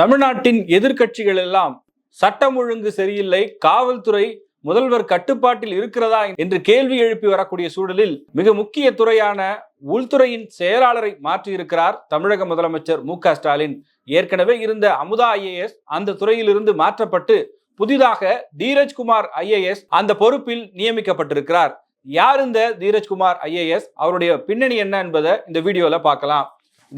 தமிழ்நாட்டின் எதிர்கட்சிகள் எல்லாம் சட்டம் ஒழுங்கு சரியில்லை காவல்துறை முதல்வர் கட்டுப்பாட்டில் இருக்கிறதா என்று கேள்வி எழுப்பி வரக்கூடிய சூழலில் மிக முக்கிய துறையான உள்துறையின் செயலாளரை மாற்றியிருக்கிறார் தமிழக முதலமைச்சர் மு க ஸ்டாலின். ஏற்கனவே இருந்த அமுதா ஐஏஎஸ் அந்த துறையிலிருந்து மாற்றப்பட்டு புதிதாக தீரஜ்குமார் ஐஏஎஸ் அந்த பொறுப்பில் நியமிக்கப்பட்டிருக்கிறார். யார் இந்த தீரஜ்குமார் ஐஏஎஸ்? அவருடைய பின்னணி என்ன என்பதை இந்த வீடியோல பார்க்கலாம்.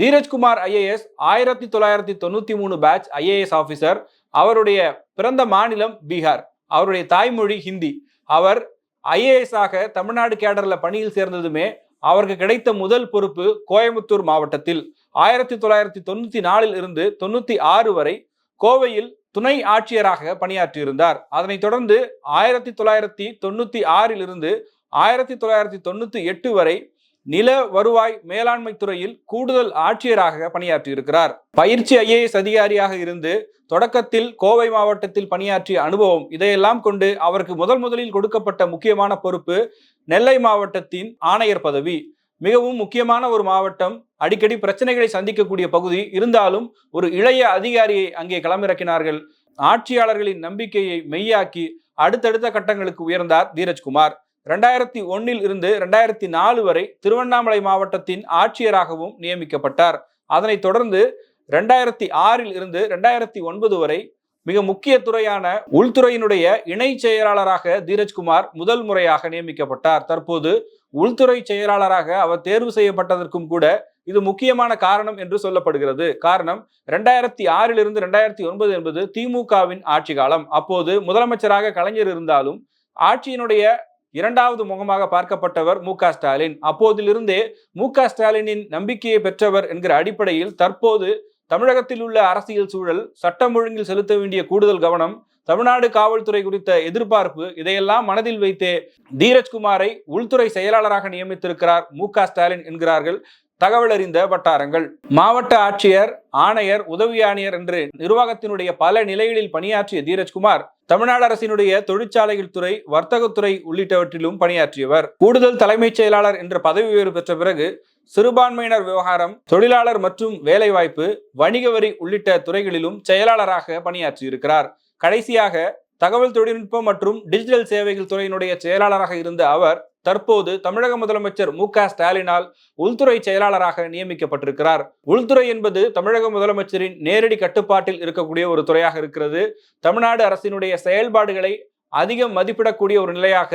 தீரஜ்குமார் ஐஏஎஸ் ஆயிரத்தி தொள்ளாயிரத்தி தொண்ணூத்தி மூணு பேட்ச் ஐஏஎஸ் ஆஃபீஸர் அவருடைய பிறந்த மாநிலம் பீகார். அவருடைய தாய்மொழி ஹிந்தி. அவர் ஐஏஎஸ் ஆக தமிழ்நாடு கேடரில் பணியில் சேர்ந்ததுமே அவருக்கு கிடைத்த முதல் பொறுப்பு கோயம்புத்தூர் மாவட்டத்தில். ஆயிரத்தி தொள்ளாயிரத்தி தொண்ணூத்தி நாலில் இருந்து தொண்ணூற்றி ஆறு வரை கோவையில் துணை ஆட்சியராக பணியாற்றியிருந்தார். அதனைத் தொடர்ந்து ஆயிரத்தி தொள்ளாயிரத்தி தொண்ணூத்தி ஆறில் இருந்து ஆயிரத்தி தொள்ளாயிரத்தி தொண்ணூத்தி எட்டு வரை நில வருவாய் மேலாண்மை துறையில் கூடுதல் ஆட்சியராக பணியாற்றியிருக்கிறார். பயிற்சி ஐஏஎஸ் அதிகாரியாக இருந்து தொடக்கத்தில் கோவை மாவட்டத்தில் பணியாற்றிய அனுபவம் இதையெல்லாம் கொண்டு அவருக்கு முதல் முதலில் கொடுக்கப்பட்ட முக்கியமான பொறுப்பு நெல்லை மாவட்டத்தின் ஆணையர் பதவி. மிகவும் முக்கியமான ஒரு மாவட்டம் அடிக்கடி பிரச்சனைகளை சந்திக்கக்கூடிய பகுதி. இருந்தாலும் ஒரு இளைய அதிகாரியை அங்கே களமிறக்கினார்கள். ஆட்சியாளர்களின் நம்பிக்கையை மெய்யாக்கி அடுத்தடுத்த கட்டங்களுக்கு உயர்ந்தார் தீரஜ்குமார். ரெண்டாயிரத்தி ஒன்னில் இருந்து ரெண்டாயிரத்தி நாலு வரை திருவண்ணாமலை மாவட்டத்தின் ஆட்சியராகவும் நியமிக்கப்பட்டார். அதனைத் தொடர்ந்து ரெண்டாயிரத்தி ஆறில் இருந்து ரெண்டாயிரத்தி ஒன்பது வரை மிக முக்கிய துறையான உள்துறையினுடைய இணை செயலாளராக தீரஜ்குமார் முதல் முறையாக நியமிக்கப்பட்டார். தற்போது உள்துறை செயலாளராக அவர் தேர்வு செய்யப்பட்டதற்கும் கூட இது முக்கியமான காரணம் என்று சொல்லப்படுகிறது. காரணம் ரெண்டாயிரத்தி ஆறிலிருந்து ரெண்டாயிரத்தி ஒன்பது என்பது திமுகவின் ஆட்சி காலம். அப்போது முதலமைச்சராக கலைஞர் இருந்தாலும் ஆட்சியினுடைய இரண்டாவது முகமாக பார்க்கப்பட்டவர் மு ஸ்டாலின். அப்போதிலிருந்தே மு ஸ்டாலினின் நம்பிக்கையை பெற்றவர் என்கிற அடிப்படையில் தற்போது தமிழகத்தில் உள்ள அரசியல் சூழல் சட்டம் ஒழுங்கில் செலுத்த வேண்டிய கூடுதல் கவனம் தமிழ்நாடு காவல்துறை குறித்த எதிர்பார்ப்பு இதையெல்லாம் மனதில் வைத்தே தீரஜ்குமாரை உள்துறை செயலாளராக நியமித்திருக்கிறார் மு ஸ்டாலின் என்கிறார்கள் தகவல் அறிந்த வட்டாரங்கள். மாவட்ட ஆட்சியர் ஆணையர் உதவி ஆணையர் என்று நிர்வாகத்தினுடைய பல நிலைகளில் பணியாற்றிய தீரஜ்குமார் தமிழ்நாடு அரசினுடைய தொழிற்சாலைகள் துறை வர்த்தகத்துறை உள்ளிட்டவற்றிலும் பணியாற்றியவர். கூடுதல் தலைமைச் செயலாளர் என்ற பதவி உயர்வு பெற்ற பிறகு சிறுபான்மையினர் விவகாரம் தொழிலாளர் மற்றும் வேலைவாய்ப்பு வணிக வரி உள்ளிட்ட துறைகளிலும் செயலாளராக பணியாற்றியிருக்கிறார். கடைசியாக தகவல் தொழில்நுட்பம் மற்றும் டிஜிட்டல் சேவைகள் துறையினுடைய செயலாளராக இருந்த அவர் தற்போது தமிழக முதலமைச்சர் மு க ஸ்டாலினால் உள்துறை செயலாளராக நியமிக்கப்பட்டிருக்கிறார். உள்துறை என்பது தமிழக முதலமைச்சரின் நேரடி கட்டுப்பாட்டில் இருக்கக்கூடிய ஒரு துறையாக இருக்கிறது. தமிழ்நாடு அரசினுடைய செயல்பாடுகளை அதிகம் மதிப்பிடக்கூடிய ஒரு நிலையாக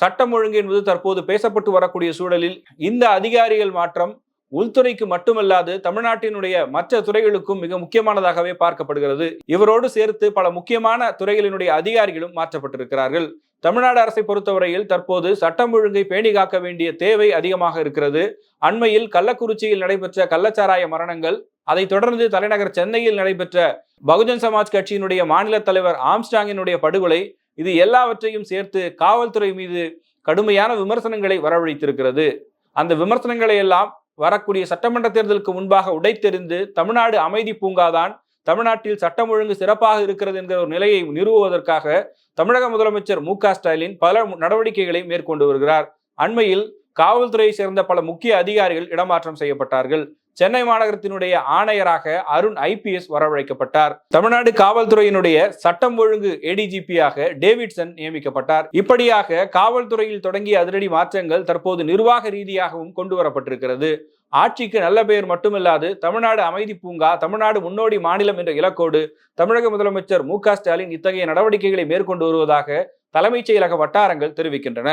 சட்டம் ஒழுங்கு என்பது தற்போது பேசப்பட்டு வரக்கூடிய சூழலில் இந்த அதிகாரிகள் மாற்றம் உள்துறைக்கு மட்டுமல்லாது தமிழ்நாட்டினுடைய மற்ற துறைகளுக்கும் மிக முக்கியமானதாகவே பார்க்கப்படுகிறது. இவரோடு சேர்த்து பல முக்கியமான துறைகளினுடைய அதிகாரிகளும் மாற்றப்பட்டிருக்கிறார்கள். தமிழ்நாடு அரசை பொறுத்தவரையில் தற்போது சட்டம் ஒழுங்கை பேணி காக்க வேண்டிய தேவை அதிகமாக இருக்கிறது. அண்மையில் கள்ளக்குறிச்சியில் நடைபெற்ற கள்ளச்சாராய மரணங்கள் அதைத் தொடர்ந்து தலைநகர் சென்னையில் நடைபெற்ற பகுஜன் சமாஜ் கட்சியினுடைய மாநில தலைவர் ஆம்ஸ்டாங்கினுடைய படுகொலை இது எல்லாவற்றையும் சேர்த்து காவல்துறை மீது கடுமையான விமர்சனங்களை வரவழைத்திருக்கிறது. அந்த விமர்சனங்களை எல்லாம் வரக்கூடிய சட்டமன்ற தேர்தலுக்கு முன்பாக உடைத்தெறிந்து தமிழ்நாடு அமைதி பூங்காதான் தமிழ்நாட்டில் சட்டம் ஒழுங்கு சிறப்பாக இருக்கிறது என்கிற ஒரு நிலையை நிறுவுவதற்காக தமிழக முதலமைச்சர் மு ஸ்டாலின் பல நடவடிக்கைகளை மேற்கொண்டு வருகிறார். அண்மையில் காவல்துறையை சேர்ந்த பல முக்கிய அதிகாரிகள் இடமாற்றம் செய்யப்பட்டார்கள். சென்னை மாநகரத்தினுடைய ஆணையராக அருண் ஐபிஎஸ் வரவழைக்கப்பட்டார். தமிழ்நாடு காவல்துறையினுடைய சட்டம் ஒழுங்கு ஏடிஜிபியாக டேவிட்சன் நியமிக்கப்பட்டார். இப்படியாக காவல்துறையில் தொடங்கிய அதிரடி மாற்றங்கள் தற்போது நிர்வாக ரீதியாகவும் கொண்டு வரப்பட்டிருக்கிறது. ஆட்சிக்கு நல்ல பெயர் மட்டுமில்லாது தமிழ்நாடு அமைதி பூங்கா தமிழ்நாடு முன்னோடி மாநிலம் என்ற இலக்கோடு தமிழக முதலமைச்சர் மு ஸ்டாலின் இத்தகைய நடவடிக்கைகளை மேற்கொண்டு வருவதாக தலைமைச் செயலக வட்டாரங்கள் தெரிவிக்கின்றன.